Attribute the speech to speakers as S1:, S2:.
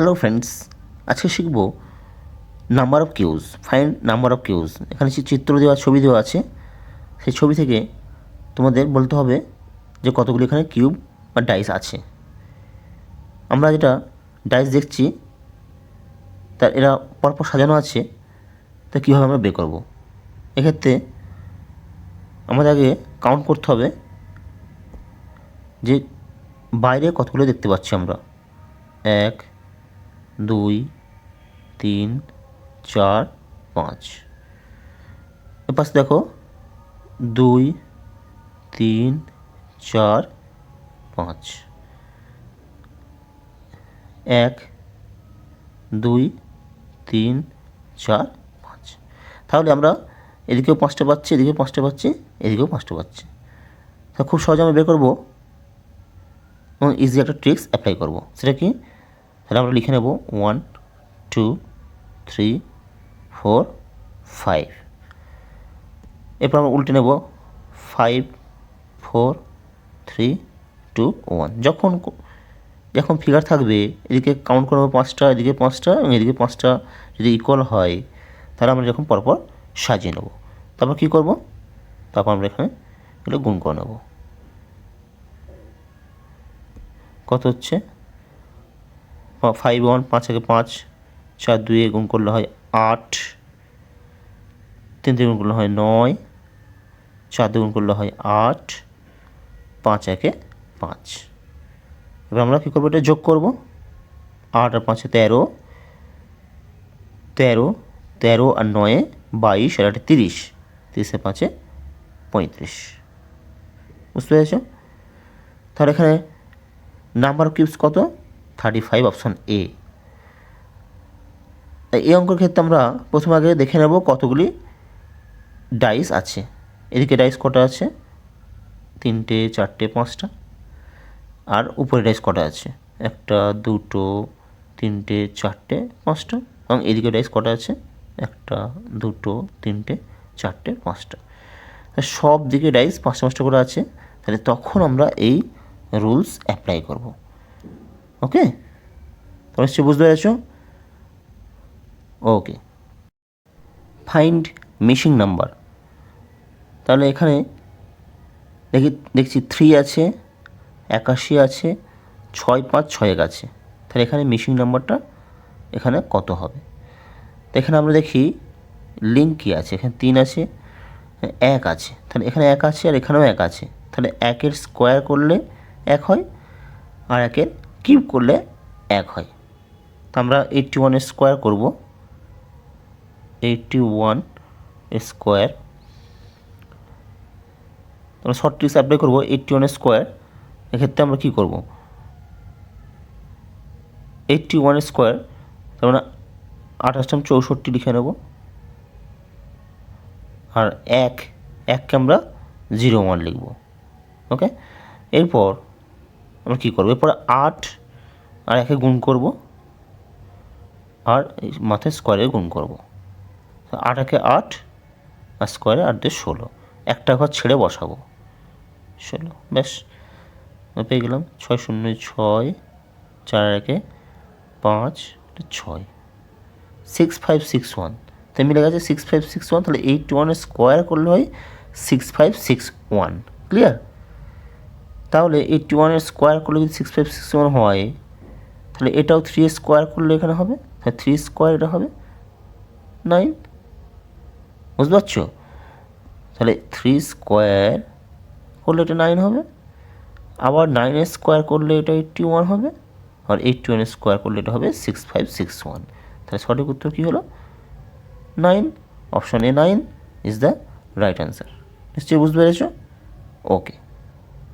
S1: Hello friends আজকে শিখব number of cubes find number of cubes এখানে চিত্র দেওয়া, ছবি দেওয়া আছে। সেই ছবি থেকে তোমাদের বলতে হবে যে কতগুলি এখানে কিউব বা ডাইস আছে। আমরা যেটা ডাইস দেখছি, তার এরা পরপর সাজানো আছে, তা কীভাবে আমরা বের করব? এক্ষেত্রে আমাদের আগে কাউন্ট করতে হবে যে বাইরে কতগুলো দেখতে পাচ্ছি আমরা। এক দুই, তিন, চার, পাঁচ। এ পাশে দেখো। দুই, তিন, চার, পাঁচ। এক, দুই, তিন, চার, পাঁচ। তাহলে আমরা এদিকেও পাঁচটা পাচ্ছি, এদিকেও পাঁচটা পাচ্ছি, এদিকেও পাঁচটা পাচ্ছি। তা খুব সহজে আমরা বের করব এবং ইজি একটা ট্রিক্স অ্যাপ্লাই করব। সেটা কি? তাহলে আমরা লিখে নেব one two three four five এরপর আমরা উল্টে নেব five four three two one যখন যখন ফিগার থাকবে, এদিকে কাউন্ট করব পাঁচটা, এদিকে পাঁচটা এবং এদিকে পাঁচটা যদি ইকুয়াল হয়, তাহলে আমরা যখন পরপর সাজিয়ে নেব। তারপর কী করব? তারপর আমরা এখানে এগুলো গুণ করে নেব। কত হচ্ছে? ফাইভ ওয়ান পাঁচ একে পাঁচ, চার দুয়ে গুণ করলে হয় আট, তিন দিয়ে গুণ করলে হয় নয়, চার দিয়ে গুণ করলে হয় আট, পাঁচ একে পাঁচ। এবার আমরা কী করব? এটা যোগ করব। আট আর পাঁচে তেরো তেরো তেরো আর নয়ে বাইশ, আর আটে তিরিশ, তিরিশে পাঁচে পঁয়ত্রিশ। বুঝতে পেরেছ? তাহলে এখানে নাম্বার অফ কিউবস কত? থার্টি ফাইভ অপশান এ এই অঙ্কের ক্ষেত্রে আমরা প্রথম আগে দেখে নেব কতগুলি ডাইস আছে। এদিকে ডাইস কটা আছে? তিনটে, চারটে, পাঁচটা। আর উপরে ডাইস কটা আছে? একটা, দুটো, তিনটে, চারটে, পাঁচটা। এবং এদিকে ডাইস কটা আছে? একটা, দুটো, তিনটে, চারটে, পাঁচটা। সব দিকে ডাইস পাঁচটা পাঁচটা করে আছে। তাহলে তখন আমরা এই রুলস অ্যাপ্লাই করব। ওকে তোমরা নিশ্চয়ই বুঝতে পেরেছ? ওকে ফাইন্ড মিসিং নাম্বার তাহলে এখানে দেখি, দেখছি থ্রি আছে, একাশি আছে, ছয় পাঁচ ছয় এক আছে। তাহলে এখানে মিসিং নাম্বারটা এখানে কত হবে? তো এখানে আমরা দেখি লিঙ্ক কী আছে? এখানে তিন আছে, এক আছে। তাহলে এখানে এক আছে আর এখানেও এক আছে। তাহলে একের স্কোয়ার করলে এক হয় আর একের কিউব করলে এক হয়। তো আমরা এইটটি ওয়ানের স্কোয়ার করব। Eighty one square. আমরা শর্ট ট্রিক্স অ্যাপ্লাই করব এইটটি ওয়ানের স্কোয়ার। এক্ষেত্রে আমরা কী করব? এইটটি ওয়ান স্কোয়ার, তার মানে আঠাশটাম চৌষট্টি লিখে নেব। আর এক, এককে আমরা জিরো ওয়ান লিখব। ওকে? এরপর আমরা কী করব? এরপর আট আর একে গুণ করব। আর মাথায় স্কোয়ারে গুণ করব। আট একে আট আর স্কোয়ারে আট দিয়ে ষোলো। একটা ঘর ছেড়ে বসাবো। ষোলো, ব্যাস। পেয়ে গেলাম ছয় শূন্য ছয়, চার একে পাঁচ ছয়। সিক্স ফাইভ সিক্স ওয়ান তাই মিলে গেছে সিক্স ফাইভ সিক্স ওয়ান তাহলে এইট ওয়ানের স্কোয়ার করলে হয় six five six one clear তাহলে এইটটি ওয়ানের স্কোয়ার করলে যদি সিক্স ফাইভ সিক্স ওয়ান হয়, তাহলে এটাও থ্রি স্কোয়ার করলে এখানে হবে? তাহলে থ্রি স্কোয়ার এটা হবে নাইন বুঝতে পারছ? তাহলে থ্রি স্কোয়ার করলে এটা নাইন হবে, আবার নাইনের স্কোয়ার করলে এটা এইটটি ওয়ান হবে, আর এইটটি ওয়ানের স্কোয়ার করলে এটা হবে সিক্স ফাইভ সিক্স ওয়ান তাহলে সঠিক উত্তর কী হলো? Nine option A nine is the right answer নিশ্চয়ই বুঝতে পেরেছ? ওকে